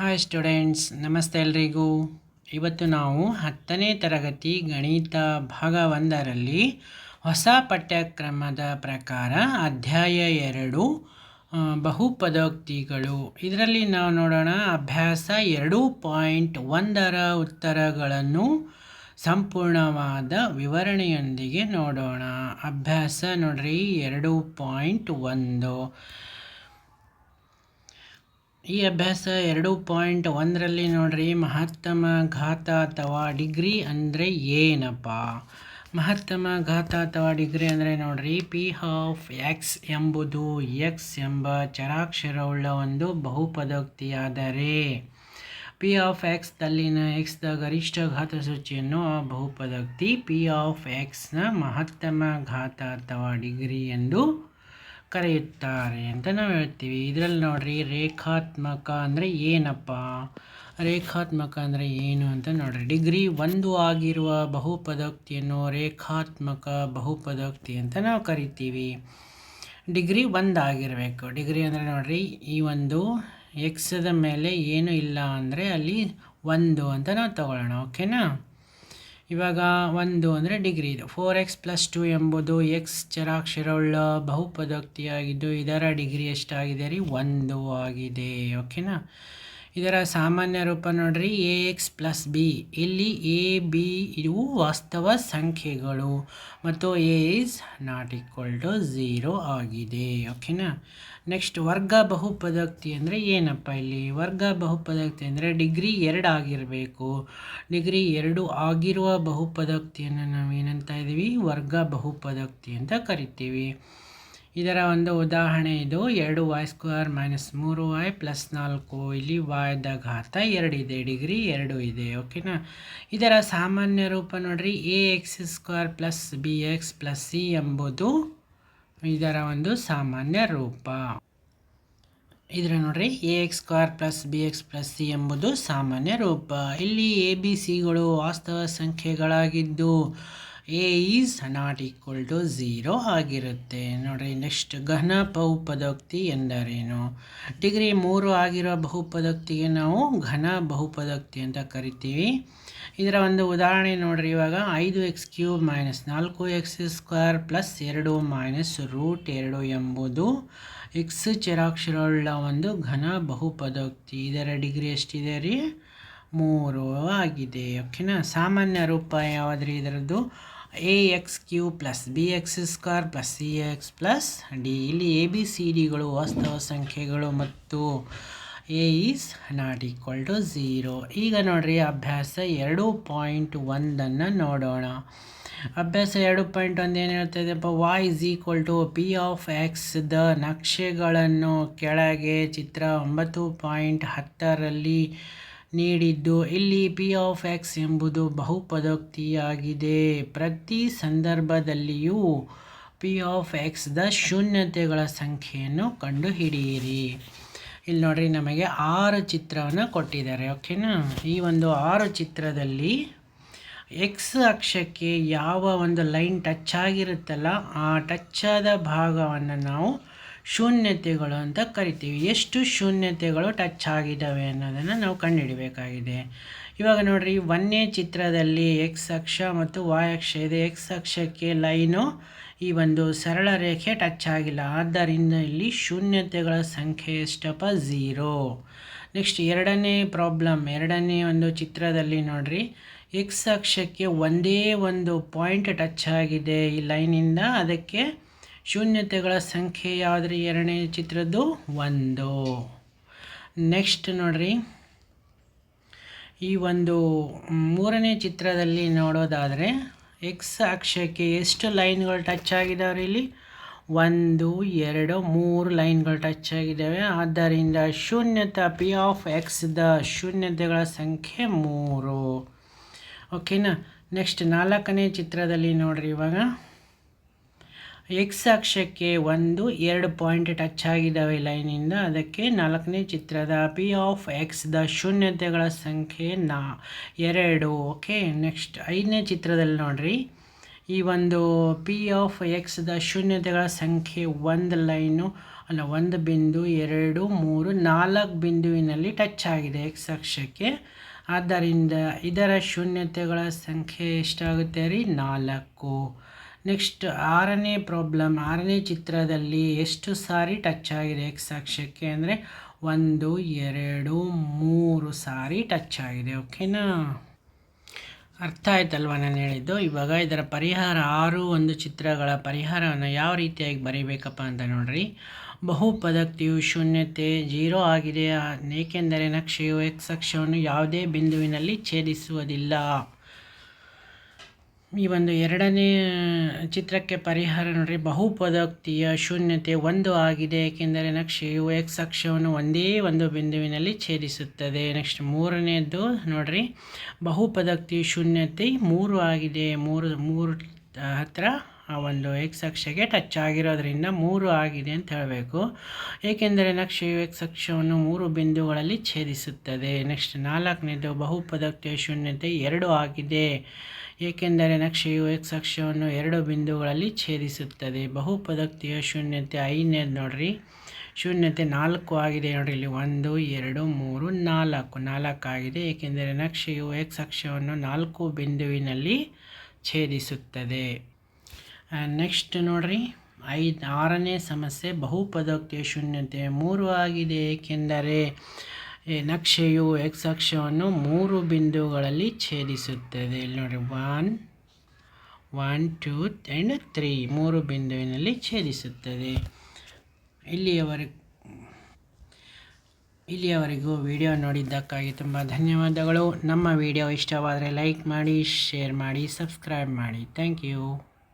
Hi students ನಮಸ್ತೆ ಎಲ್ರಿಗೂ. ಇವತ್ತು ನಾವು ಹತ್ತನೇ ತರಗತಿ ಗಣಿತ ಭಾಗ ಒಂದರಲ್ಲಿ ಹೊಸ ಪಠ್ಯಕ್ರಮದ ಪ್ರಕಾರ ಅಧ್ಯಾಯ ಎರಡು ಬಹುಪದೋಕ್ತಿಗಳು. ಇದರಲ್ಲಿ ನಾವು ನೋಡೋಣ ಅಭ್ಯಾಸ ಎರಡು ಪಾಯಿಂಟ್ ಒಂದರ ಉತ್ತರಗಳನ್ನು ಸಂಪೂರ್ಣವಾದ ವಿವರಣೆಯೊಂದಿಗೆ ನೋಡೋಣ. ಅಭ್ಯಾಸ ನೋಡ್ರಿ, ಎರಡು ಪಾಯಿಂಟ್ ಒಂದು. ಈ ಅಭ್ಯಾಸ ಎರಡು ಪಾಯಿಂಟ್ ಒಂದರಲ್ಲಿ ನೋಡ್ರಿ, ಮಹತ್ತಮ ಘಾತ ಅಥವಾ ಡಿಗ್ರಿ ಅಂದರೆ ಏನಪ್ಪ? ಮಹತ್ತಮ ಘಾತ ಅಥವಾ ಡಿಗ್ರಿ ಅಂದರೆ ನೋಡ್ರಿ, ಪಿ ಆಫ್ ಎಕ್ಸ್ ಎಂಬುದು ಎಕ್ಸ್ ಎಂಬ ಚರಾಕ್ಷರವುಳ್ಳ ಒಂದು ಬಹುಪದೋಕ್ತಿಯಾದರೆ. ಪಿ ಆಫ್ ಎಕ್ಸ್ದಲ್ಲಿನ ಎಕ್ಸ್ದ ಗರಿಷ್ಠ ಘಾತ ಸೂಚಿಯನ್ನು ಆ ಬಹುಪದೋಕ್ತಿ, ಪಿ ಆಫ್ ಎಕ್ಸ್ನ ಮಹತ್ತಮ ಘಾತ ಅಥವಾ ಡಿಗ್ರಿ ಎಂದು ಕರೆಯುತ್ತಾರೆ ಅಂತ ನಾವು ಹೇಳ್ತೀವಿ. ಇದರಲ್ಲಿ ನೋಡ್ರಿ ರೇಖಾತ್ಮಕ ಅಂದರೆ ಏನಪ್ಪ? ರೇಖಾತ್ಮಕ ಅಂದರೆ ಏನು ಅಂತ ನೋಡ್ರಿ. ಡಿಗ್ರಿ ಒಂದು ಆಗಿರುವ ಬಹುಪದೋಕ್ತಿಯನ್ನು ರೇಖಾತ್ಮಕ ಬಹುಪದೋಕ್ತಿ ಅಂತ ನಾವು ಕರಿತೀವಿ. ಡಿಗ್ರಿ ಒಂದು ಆಗಿರಬೇಕು. ಡಿಗ್ರಿ ಅಂದರೆ ನೋಡ್ರಿ ಈ ಒಂದು ಎಕ್ಸದ ಮೇಲೆ ಏನು ಇಲ್ಲ ಅಂದರೆ ಅಲ್ಲಿ ಒಂದು ಅಂತ ನಾವು ತಗೊಳ್ಳೋಣ, ಓಕೆನಾ? ಇವಾಗ ಒಂದು ಅಂದರೆ ಡಿಗ್ರಿ ಇದು. ಫೋರ್ ಎಕ್ಸ್ ಪ್ಲಸ್ ಟು ಎಂಬುದು ಎಕ್ಸ್ ಚರಾಕ್ಷರವುಳ್ಳ ಬಹುಪದೋಕ್ತಿಯಾಗಿದ್ದು ಇದರ ಡಿಗ್ರಿ ಎಷ್ಟಾಗಿದೆ ರೀ? ಒಂದು ಆಗಿದೆ. ಓಕೆನಾ ಇದರ ಸಾಮಾನ್ಯ ರೂಪ ನೋಡ್ರಿ ಎ ಎಕ್ಸ್ ಪ್ಲಸ್ ಬಿ ಇಲ್ಲಿ ಎ ಬಿ ಇವು ವಾಸ್ತವ ಸಂಖ್ಯೆಗಳು ಮತ್ತು A is not equal to zero ಆಗಿದೆ. ಓಕೆನಾ ನೆಕ್ಸ್ಟ್ ವರ್ಗ ಬಹುಪದಕ್ತಿ ಅಂದರೆ ಏನಪ್ಪ ಇಲ್ಲಿ? ವರ್ಗ ಬಹುಪದಕ್ತಿ ಅಂದರೆ ಡಿಗ್ರಿ ಎರಡು ಆಗಿರಬೇಕು. ಡಿಗ್ರಿ ಎರಡು ಆಗಿರುವ ಬಹುಪದೋಕ್ತಿಯನ್ನು ನಾವು ಏನಂತ ಇದ್ದೀವಿ? ವರ್ಗ ಬಹುಪದಕ್ತಿ ಅಂತ ಕರಿತೀವಿ. ಇದರ ಒಂದು ಉದಾಹರಣೆ ಇದು. ಎರಡು ವಾಯ್ ಸ್ಕ್ವೇರ್ ಮೈನಸ್ ಮೂರು ವಾಯ್ ಪ್ಲಸ್ ನಾಲ್ಕು. ಇಲ್ಲಿ ವಾಯ್ದ ಘಾತ ಎರಡಿದೆ ಡಿಗ್ರಿ ಎರಡು ಇದೆ. ಓಕೆನಾ ಇದರ ಸಾಮಾನ್ಯ ರೂಪ ನೋಡ್ರಿ. A X square plus B X plus C ಎಂಬುದು ಇದರ ಒಂದು ಸಾಮಾನ್ಯ ರೂಪ. ಇದರ ನೋಡ್ರಿ. A X square plus B X plus C ಎಂಬುದು ಸಾಮಾನ್ಯ ರೂಪ. ಇಲ್ಲಿ ಎ ಬಿ ಸಿಗಳು ವಾಸ್ತವ ಸಂಖ್ಯೆಗಳಾಗಿದ್ದು A is not equal to zero ಆಗಿರುತ್ತೆ. ನೋಡಿರಿ ನೆಕ್ಸ್ಟ್ ಘನ ಬಹುಪದೋಕ್ತಿ ಎಂದರೇನು? ಡಿಗ್ರಿ ಮೂರು ಆಗಿರೋ ಬಹುಪದೋಕ್ತಿಗೆ ನಾವು ಘನ ಬಹುಪದೋಕ್ತಿ ಅಂತ ಕರಿತೀವಿ. ಇದರ ಒಂದು ಉದಾಹರಣೆ ನೋಡಿರಿ, ಇವಾಗ ಐದು ಎಕ್ಸ್ ಕ್ಯೂಬ್ ಮೈನಸ್ ನಾಲ್ಕು ಎಕ್ಸ್ ಸ್ಕ್ವೇರ್ ಪ್ಲಸ್ ಎರಡು ಮೈನಸ್ ರೂಟ್ ಎರಡು ಎಂಬುದು ಎಕ್ಸ್ ಚರಾಕ್ಷರವುಳ್ಳ ಒಂದು ಘನ ಬಹುಪದೋಕ್ತಿ. ಇದರ ಡಿಗ್ರಿ ಎಷ್ಟಿದೆ ರೀ? ಮೂರು ಆಗಿದೆ. ಓಕೆನಾ? ಸಾಮಾನ್ಯ ರೂಪ ಯಾವುದ್ರಿ ಇದರದ್ದು? A X cube plus B X square plus C X plus D ಇಲ್ಲಿ ಎ ಬಿ ಸಿ ಡಿಗಳು ವಾಸ್ತವ ಸಂಖ್ಯೆಗಳು ಮತ್ತು A is not equal to zero ಈಗ ನೋಡಿರಿ, ಅಭ್ಯಾಸ ಎರಡು ಪಾಯಿಂಟ್ ಒಂದನ್ನು ನೋಡೋಣ. ಅಭ್ಯಾಸ ಎರಡು ಪಾಯಿಂಟ್ ಒಂದು ಏನು ಹೇಳ್ತಾಯಿದೆಪ್ಪ Y is equal to P of X the ನಕ್ಷೆಗಳನ್ನು ಕೆಳಗೆ ಚಿತ್ರ ಒಂಬತ್ತು ಪಾಯಿಂಟ್ ಹತ್ತರಲ್ಲಿ ನೀಡಿದ್ದು. ಇಲ್ಲಿ ಪಿ ಆಫ್ ಎಕ್ಸ್ ಎಂಬುದು ಬಹುಪದೋಕ್ತಿಯಾಗಿದೆ. ಪ್ರತಿ ಸಂದರ್ಭದಲ್ಲಿಯೂ ಪಿ ಆಫ್ ಎಕ್ಸ್ದ ಶೂನ್ಯತೆಗಳ ಸಂಖ್ಯೆಯನ್ನು ಕಂಡುಹಿಡಿಯಿರಿ. ಇಲ್ಲಿ ನೋಡ್ರಿ, ನಮಗೆ ಆರು ಚಿತ್ರವನ್ನು ಕೊಟ್ಟಿದ್ದಾರೆ. ಓಕೆನಾ ಈ ಒಂದು ಆರು ಚಿತ್ರದಲ್ಲಿ ಎಕ್ಸ್ ಅಕ್ಷಕ್ಕೆ ಯಾವ ಒಂದು ಲೈನ್ ಟಚ್ ಆಗಿರುತ್ತಲ್ಲ, ಆ ಟಚ್ ಆದ ಭಾಗವನ್ನು ನಾವು ಶೂನ್ಯತೆಗಳು ಅಂತ ಕರಿತೀವಿ. ಎಷ್ಟು ಶೂನ್ಯತೆಗಳು ಟಚ್ ಆಗಿದ್ದಾವೆ ಅನ್ನೋದನ್ನು ನಾವು ಕಂಡುಹಿಡಬೇಕಾಗಿದೆ. ಇವಾಗ ನೋಡಿರಿ, ಒಂದೇ ಚಿತ್ರದಲ್ಲಿ ಎಕ್ಸ್ ಅಕ್ಷ ಮತ್ತು ವಾಯ್ ಅಕ್ಷ ಇದೆ. ಎಕ್ಸ್ ಅಕ್ಷಕ್ಕೆ ಲೈನು ಈ ಒಂದು ಸರಳ ರೇಖೆ ಟಚ್ ಆಗಿಲ್ಲ. ಆದ್ದರಿಂದ ಇಲ್ಲಿ ಶೂನ್ಯತೆಗಳ ಸಂಖ್ಯೆ ಎಷ್ಟಪ್ಪ? ಝೀರೋ. ನೆಕ್ಸ್ಟ್ ಎರಡನೇ ಪ್ರಾಬ್ಲಮ್, ಎರಡನೇ ಒಂದು ಚಿತ್ರದಲ್ಲಿ ನೋಡಿರಿ. ಎಕ್ಸ್ ಅಕ್ಷಕ್ಕೆ ಒಂದೇ ಒಂದು ಪಾಯಿಂಟ್ ಟಚ್ ಆಗಿದೆ ಈ ಲೈನಿಂದ. ಅದಕ್ಕೆ ಶೂನ್ಯತೆಗಳ ಸಂಖ್ಯೆ ಯಾವುದ್ರಿ ಎರಡನೇ ಚಿತ್ರದ್ದು ಒಂದು. ನೆಕ್ಸ್ಟ್ ನೋಡ್ರಿ. ಈ ಒಂದು ಮೂರನೇ ಚಿತ್ರದಲ್ಲಿ ನೋಡೋದಾದರೆ ಎಕ್ಸ್ ಅಕ್ಷಕ್ಕೆ ಎಷ್ಟು ಲೈನ್ಗಳು ಟಚ್ ಆಗಿದಾವೆ ಇಲ್ಲಿ? ಒಂದು, ಎರಡು, ಮೂರು ಲೈನ್ಗಳು ಟಚ್ ಆಗಿದ್ದಾವೆ ಆದ್ದರಿಂದ ಶೂನ್ಯತ ಪಿ ಆಫ್ ಎಕ್ಸ್ದ ಶೂನ್ಯತೆಗಳ ಸಂಖ್ಯೆ ಮೂರು. ಓಕೆನಾ ನೆಕ್ಸ್ಟ್ ನಾಲ್ಕನೇ ಚಿತ್ರದಲ್ಲಿ ನೋಡ್ರಿ ಇವಾಗ. ಎಕ್ಸ್ ಅಕ್ಷಕ್ಕೆ ಒಂದು, ಎರಡು ಪಾಯಿಂಟ್ ಟಚ್ ಆಗಿದ್ದಾವೆ ಲೈನಿಂದ. ಅದಕ್ಕೆ ನಾಲ್ಕನೇ ಚಿತ್ರದ ಪಿ ಆಫ್ ಎಕ್ಸ್ದ ಶೂನ್ಯತೆಗಳ ಸಂಖ್ಯೆ ನಾ ಎರಡು. ಓಕೆ, ನೆಕ್ಸ್ಟ್ ಐದನೇ ಚಿತ್ರದಲ್ಲಿ ನೋಡಿರಿ. ಈ ಒಂದು ಪಿ ಆಫ್ ಎಕ್ಸ್ದ ಶೂನ್ಯತೆಗಳ ಸಂಖ್ಯೆ ಒಂದು ಲೈನು, ಅಲ್ಲ ಒಂದು ಬಿಂದು, ಎರಡು, ಮೂರು, ನಾಲ್ಕು ಬಿಂದುವಿನಲ್ಲಿ ಟಚ್ ಆಗಿದೆ ಎಕ್ಸ್ ಅಕ್ಷಕ್ಕೆ ಆದ್ದರಿಂದ ಇದರ ಶೂನ್ಯತೆಗಳ ಸಂಖ್ಯೆ ಎಷ್ಟಾಗುತ್ತೆ ರೀ? ನಾಲ್ಕು. ನೆಕ್ಸ್ಟ್ ಆರನೇ ಪ್ರಾಬ್ಲಮ್ ಆರನೇ ಚಿತ್ರದಲ್ಲಿ ಎಷ್ಟು ಸಾರಿ ಟಚ್ ಆಗಿದೆ ಎಕ್ಸ್ ಅಕ್ಷಕ್ಕೆ ಅಂದರೆ ಒಂದು, ಎರಡು, ಮೂರು ಸಾರಿ ಟಚ್ ಆಗಿದೆ ಓಕೆನಾ ಅರ್ಥ ಆಯ್ತಲ್ವ ನಾನು ಹೇಳಿದ್ದು? ಇವಾಗ ಇದರ ಪರಿಹಾರ ಆರು ಒಂದು ಚಿತ್ರಗಳ ಪರಿಹಾರವನ್ನು ಯಾವ ರೀತಿಯಾಗಿ ಬರೀಬೇಕಪ್ಪ ಅಂತ ನೋಡ್ರಿ. ಬಹುಪದಕ್ತಿಯು ಶೂನ್ಯತೆ, ಜೀರೋ ಆಗಿದೆ ಏಕೆಂದರೆ ನಕ್ಷೆಯು ಎಕ್ಸ್ ಅಕ್ಷವನ್ನು ಯಾವುದೇ ಬಿಂದುವಿನಲ್ಲಿ ಛೇದಿಸುವುದಿಲ್ಲ. ಈ ಒಂದು ಎರಡನೇ ಚಿತ್ರಕ್ಕೆ ಪರಿಹಾರ ನೋಡಿರಿ. ಬಹುಪದೋಕ್ತಿಯ ಶೂನ್ಯತೆ ಒಂದು ಆಗಿದೆ. ಏಕೆಂದರೆ ನಕ್ಷೆಯು ಎಕ್ಸ್ ಅಕ್ಷವನ್ನು ಒಂದೇ ಒಂದು ಬಿಂದುವಿನಲ್ಲಿ ಛೇದಿಸುತ್ತದೆ. ನೆಕ್ಸ್ಟ್ ಮೂರನೇದ್ದು ನೋಡಿರಿ. ಬಹುಪದೋಕ್ತಿಯ ಶೂನ್ಯತೆ ಮೂರು ಆಗಿದೆ. ಮೂರು ಮೂರು, ಹತ್ರ ಆ ಒಂದು ಎಕ್ಸ್ ಅಕ್ಷಗೆ ಟಚ್ ಆಗಿರೋದ್ರಿಂದ ಮೂರು ಆಗಿದೆ ಅಂತ ಹೇಳಬೇಕು. ಏಕೆಂದರೆ ನಕ್ಷೆಯು ಎಕ್ಸ್ ಅಕ್ಷವನ್ನು ಮೂರು ಬಿಂದುಗಳಲ್ಲಿ ಛೇದಿಸುತ್ತದೆ. ನೆಕ್ಸ್ಟ್ ನಾಲ್ಕನೇದು ಬಹುಪದಕ್ತಿಯ ಶೂನ್ಯತೆ ಎರಡು ಆಗಿದೆ. ಏಕೆಂದರೆ ನಕ್ಷೆಯು ಎಕ್ಸ್ ಅಕ್ಷವನ್ನು ಎರಡು ಬಿಂದುಗಳಲ್ಲಿ ಛೇದಿಸುತ್ತದೆ. ಬಹುಪದಕ್ತಿಯ ಶೂನ್ಯತೆ ಐದನೇದು ನೋಡ್ರಿ. ಶೂನ್ಯತೆ ನಾಲ್ಕು ಆಗಿದೆ ನೋಡಿರಿ. ಇಲ್ಲಿ ಒಂದು, ಎರಡು, ಮೂರು, ನಾಲ್ಕು. ನಾಲ್ಕು ಆಗಿದೆ. ಏಕೆಂದರೆ ನಕ್ಷೆಯು ಎಕ್ಸ್ ಅಕ್ಷವನ್ನು ನಾಲ್ಕು ಬಿಂದುವಿನಲ್ಲಿ ಛೇದಿಸುತ್ತದೆ. ನೆಕ್ಸ್ಟ್ ನೋಡ್ರಿ, ಐದು ಆರನೇ ಸಮಸ್ಯೆ ಬಹುಪದಕ್ಕೆ ಶೂನ್ಯತೆ. ಮೂರು ಆಗಿದೆ, ಏಕೆಂದರೆ ನಕ್ಷೆಯು ಎಕ್ಸ್ ಅಕ್ಷವನ್ನು ಮೂರು ಬಿಂದುಗಳಲ್ಲಿ ಛೇದಿಸುತ್ತದೆ. ಇಲ್ಲಿ ನೋಡಿ one one two and three ಮೂರು ಬಿಂದುವಿನಲ್ಲಿ ಛೇದಿಸುತ್ತದೆ. ಇಲ್ಲಿಯವರೆಗೂ ಇಲ್ಲಿಯವರೆಗೂ ವಿಡಿಯೋ ನೋಡಿದ್ದಕ್ಕಾಗಿ ತುಂಬ ಧನ್ಯವಾದಗಳು. ನಮ್ಮ ವಿಡಿಯೋ ಇಷ್ಟವಾದರೆ ಲೈಕ್ ಮಾಡಿ ಶೇರ್ ಮಾಡಿ ಸಬ್ಸ್ಕ್ರೈಬ್ ಮಾಡಿ. Thank you